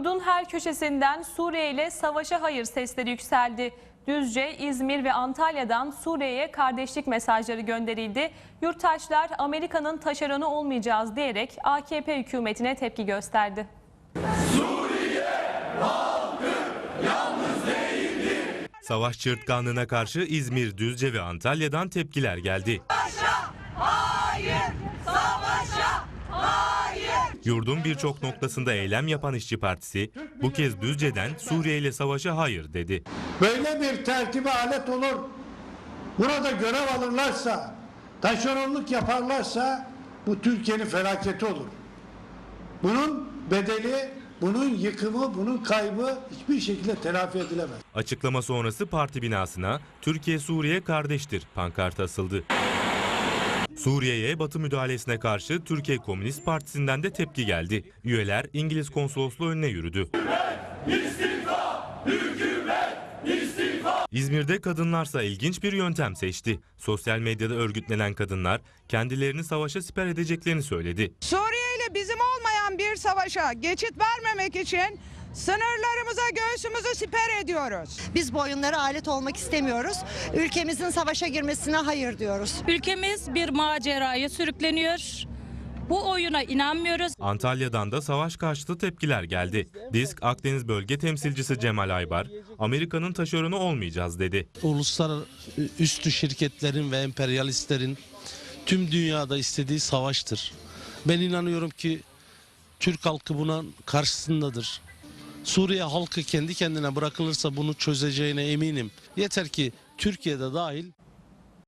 Yurdun her köşesinden Suriye ile savaşa hayır sesleri yükseldi. Düzce, İzmir ve Antalya'dan Suriye'ye kardeşlik mesajları gönderildi. Yurttaşlar Amerika'nın taşeronu olmayacağız diyerek AKP hükümetine tepki gösterdi. Savaş çığırtkanlığına karşı İzmir, Düzce ve Antalya'dan tepkiler geldi. Yurdun birçok noktasında eylem yapan İşçi Partisi bu kez Düzce'den Suriye ile savaşa hayır dedi. böyle bir tertibe alet olur. Burada görev alırlarsa, taşeronluk yaparlarsa bu Türkiye'nin felaketi olur. Bunun bedeli, bunun yıkımı, bunun kaybı hiçbir şekilde telafi edilemez. Açıklama sonrası parti binasına Türkiye Suriye kardeştir pankartı asıldı. Suriye'ye Batı müdahalesine karşı Türkiye Komünist Partisi'nden de tepki geldi. Üyeler İngiliz konsolosluğu önüne yürüdü. İzmir'de kadınlarsa ilginç bir yöntem seçti. Sosyal medyada örgütlenen kadınlar kendilerini savaşa siper edeceklerini söyledi. Suriye ile bizim olmayan bir savaşa geçit vermemek için sınırlarımıza göğsümüzü siper ediyoruz. Biz bu oyunlara alet olmak istemiyoruz. Ülkemizin savaşa girmesine hayır diyoruz. Ülkemiz bir maceraya sürükleniyor. Bu oyuna inanmıyoruz. Antalya'dan da savaş karşıtı tepkiler geldi. Disk Akdeniz Bölge Temsilcisi Cemal Aybar, Amerika'nın taşeronu olmayacağız dedi. uluslararası şirketlerin ve emperyalistlerin tüm dünyada istediği savaştır. Ben inanıyorum ki Türk halkı buna karşısındadır. Suriye halkı kendi kendine bırakılırsa bunu çözeceğine eminim. Yeter ki Türkiye'de dahil